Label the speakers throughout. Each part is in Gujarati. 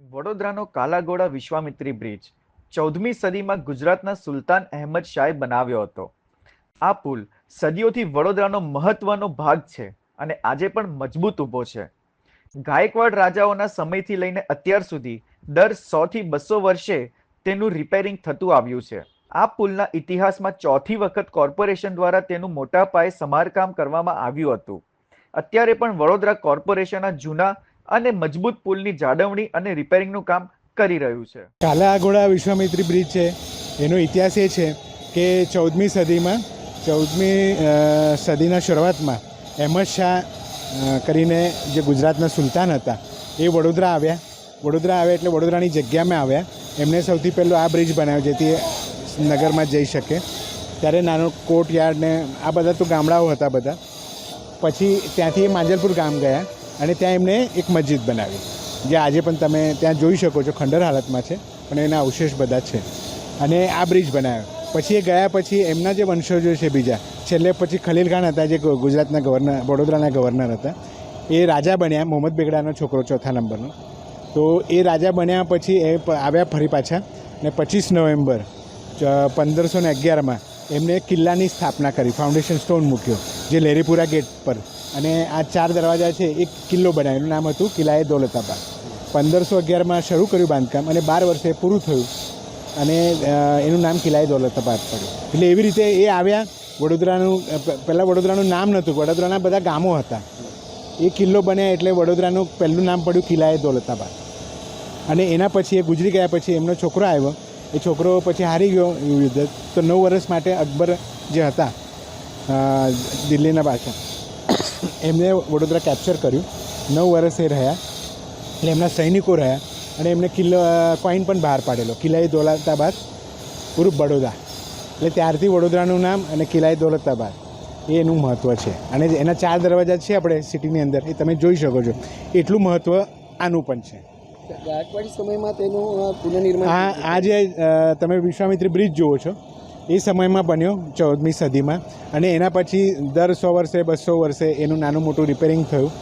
Speaker 1: વડોદરાનો કાલાઘોડા વિશ્વામિત્રી બ્રિજ ચૌદમી સદીમાં ગુજરાતના સુલતાન અહેમદ શાહે બનાવ્યો હતો. આ પુલ સદીઓથી વડોદરાનો મહત્વનો ભાગ છે અને આજે પણ મજબૂત ઊભો છે. ગાયકવાડ રાજાઓના સમયથી લઈને અત્યાર સુધી દર સો થી બસો વર્ષે તેનું રિપેરિંગ થતું આવ્યું છે. આ પુલના ઇતિહાસમાં ચોથી વખત કોર્પોરેશન દ્વારા તેનું મોટા પાયે સમારકામ કરવામાં આવ્યું હતું. અત્યારે પણ વડોદરા કોર્પોરેશનના જૂના અને મજબૂત પુલની જાળવણી અને રિપેરિંગનું કામ કરી રહ્યું છે.
Speaker 2: કાલાઘોડા વિશ્વામિત્રી બ્રિજ છે. એનો ઇતિહાસ એ છે કે ચૌદમી સદીમાં, ચૌદમી સદીના શરૂઆતમાં અહેમદ શાહ કરીને જે ગુજરાતના સુલતાન હતા, એ વડોદરા આવ્યા. વડોદરા આવ્યા એટલે વડોદરાની જગ્યામાં આવ્યા. એમને સૌથી પહેલો આ બ્રિજ બનાવ્યો, જેથી નગરમાં જઈ શકે. ત્યારે નાનો કોર્ટ યાર્ડ ને આ બધા તો ગામડાઓ હતા બધા. પછી ત્યાંથી માંજલપુર ગામ ગયા. અને ત્યાં એમણે એક મસ્જિદ બનાવી, જે આજે પણ તમે ત્યાં જોઈ શકો છો, ખંડર હાલતમાં છે, પણ એના અવશેષ બધા છે. અને આ બ્રિજ બનાવ્યો. પછી એ ગયા પછી એમના જે વંશજો છે બીજા, છેલ્લે પછી ખલીલ ખાન હતા, જે ગુજરાતના ગવર્નર, વડોદરાના ગવર્નર હતા, એ રાજા બન્યા, મોહમ્મદ બેગડાનો છોકરો ચોથા નંબરનો. તો એ રાજા બન્યા પછી એ આવ્યા ફરી પાછા ને પચીસ નવેમ્બર પંદરસો ને અગિયારમાં એમને કિલ્લાની સ્થાપના કરી, ફાઉન્ડેશન સ્ટોન મૂક્યો, જે લેરીપુરા ગેટ પર. અને આ ચાર દરવાજા છે, એક કિલ્લો બનાવ્યો. એનું નામ હતું કિલ્લાએ દોલતાબાદ પંદરસો અગિયારમાં શરૂ કર્યું બાંધકામ અને બાર વર્ષે પૂરું થયું. અને એનું નામ કિલ્લાએ દોલતાબાદ પડ્યું. એટલે એવી રીતે એ આવ્યા. વડોદરાનું પહેલાં વડોદરાનું નામ નહોતું. વડોદરાના બધા ગામો હતા. એ કિલ્લો બન્યા એટલે વડોદરાનું પહેલું નામ પડ્યું કિલ્લાએ દોલતાબાદ અને એના પછી, એ ગુજરી ગયા પછી એમનો છોકરો આવ્યો. એ છોકરો પછી હારી ગયો યુદ્ધ. તો નવ વર્ષ માટે અકબર જે હતા દિલ્હીના બાદશાહ. એમને વડોદરા કેપ્ચર કર્યું. નવ વર્ષ એ રહ્યા. એટલે એમના સૈનિકો રહ્યા અને એમને કિલ્લો કોઈન પણ બહાર પાડેલો. કિલ્લાએ દોલતાબાદ પૂરું બડોદા એટલે ત્યારથી વડોદરાનું નામ અને કિલ્લાએ દોલતાબાદ. એ એનું મહત્ત્વ છે. અને એના ચાર દરવાજા છે આપણે સિટીની અંદર એ તમે જોઈ શકો છો. એટલું મહત્ત્વ આનું પણ છે.
Speaker 3: ગાયકવાડી સમયમાં તેનું પુનઃનિર્માણ
Speaker 2: આ જે તમે વિશ્વામિત્રી બ્રિજ જુઓ છો. એ સમયમાં બન્યો ચૌદમી સદીમાં. અને એના પછી દર સો વર્ષે, બસો વર્ષે એનું નાનું મોટું રિપેરિંગ થયું.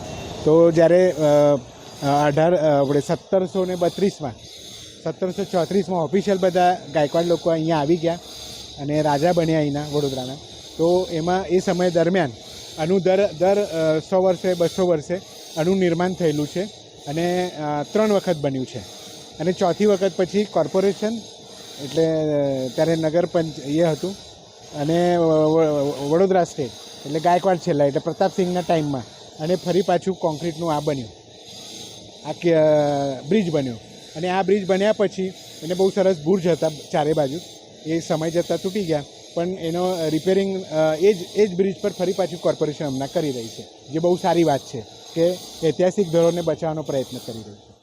Speaker 2: તો જ્યારે અઢાર આપણે સત્તરસો ને બત્રીસમાં, સત્તરસો ચોત્રીસમાં ઓફિશિયલ બધા ગાયકવાડ લોકો અહીંયા આવી ગયા અને રાજા બન્યા અહીંના વડોદરાના. તો એમાં એ સમય દરમિયાન આનું દર દર સો વર્ષે, બસો વર્ષે આનું નિર્માણ થયેલું છે. અને ત્રણ વખત બન્યું છે. અને ચોથી વખત પછી કોર્પોરેશન એટલે ત્યારે નગર પંચ, એ હતું. અને વડોદરા સ્ટેટ એટલે ગાયકવાડ છેલ્લા, એટલે પ્રતાપસિંહના ટાઈમમાં. અને ફરી પાછું કોન્ક્રીટનું આ બન્યું. આ બ્રિજ બન્યો. અને આ બ્રિજ બન્યા પછી, એને બહુ સરસ બુર્જ હતા ચારે બાજુ. એ સમય જતાં તૂટી ગયા. પણ એનો રિપેરિંગ એ જ એ જ બ્રિજ પર ફરી પાછું કોર્પોરેશન હમણાં કરી રહી છે. જે બહુ સારી વાત છે કે, ઐતિહાસિક ધોરણને બચાવવાનો પ્રયત્ન કરી રહ્યું છે.